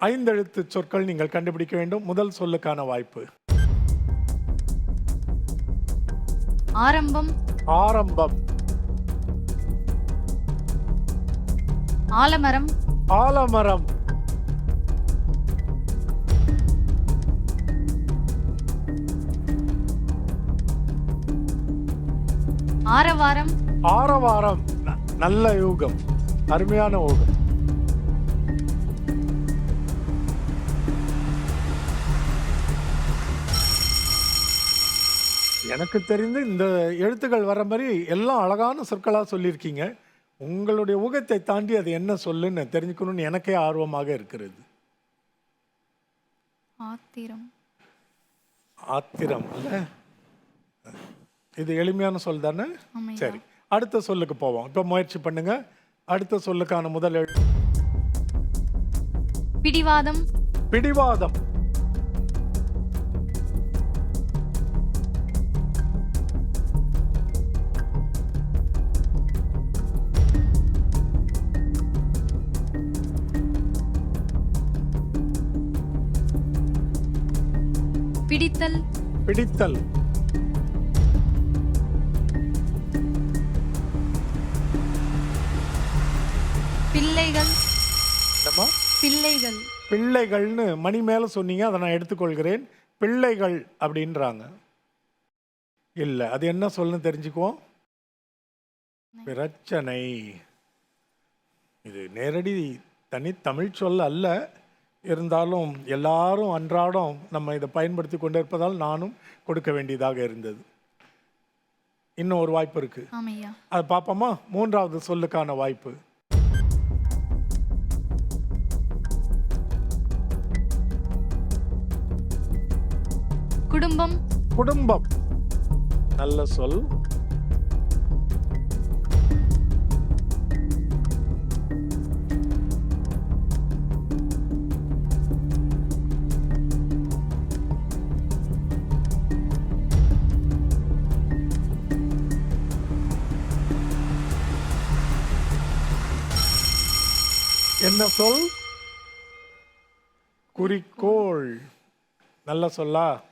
ஐந்தெழுத்து சொற்கள் நீங்கள் கண்டுபிடிக்க வேண்டும். முதல் சொல்லுக்கான வாய்ப்பு. ஆரம்பம். ஆரம்பம். ஆலமரம். ஆலமரம். ஆரவாரம். ஆரவாரம். நல்ல யூகம். அருமையான யூகம். எனக்கு தெரிந்து இந்த எழுத்துக்கள் வர மாதிரி எல்லாம் அழகான சொற்களாக சொல்லியிருக்கீங்க. உங்களுடைய ஊகத்தை தாண்டி அது என்ன சொல்லுன்னு தெரிஞ்சுக்கணும்னு எனக்கே ஆர்வமாக இருக்கிறது. ஆத்திரம். ஆத்திரம்? இது எளிமையான சொல் தானே? சரி. அடுத்த சொல்லுக்கு போவோம். இப்போ முயற்சி பண்ணுங்க. அடுத்த சொல்லுக்கான முதல் பிடிவாதம். பிடிவாதம். பிடித்தல். பிடித்தல். பிள்ளைகள்? பிள்ளைகள். பிள்ளைகள்னு மணி மேல சொன்னீங்க அதை நான் எடுத்துக்கொள்கிறேன். பிள்ளைகள் அப்படின்றாங்க. இல்லை அது என்ன சொல்லுன்னு தெரிஞ்சுக்குவோம். பிரச்சனை. இது நேரடி தனி தமிழ் சொல் அல்ல. இருந்தாலும் எல்லாரும் அன்றாடம் நம்ம இதை பயன்படுத்தி கொண்டு இருப்பதால் நானும் கொடுக்க வேண்டியதாக இருந்தது. இன்னும் ஒரு வாய்ப்பு இருக்கு. அது பார்ப்போமா மூன்றாவது சொல்லுக்கான வாய்ப்பு. குடும்பம். குடும்பம். நல்ல சொல். என்ன சொல்? குறிக்கோள். நல்ல சொல்லா?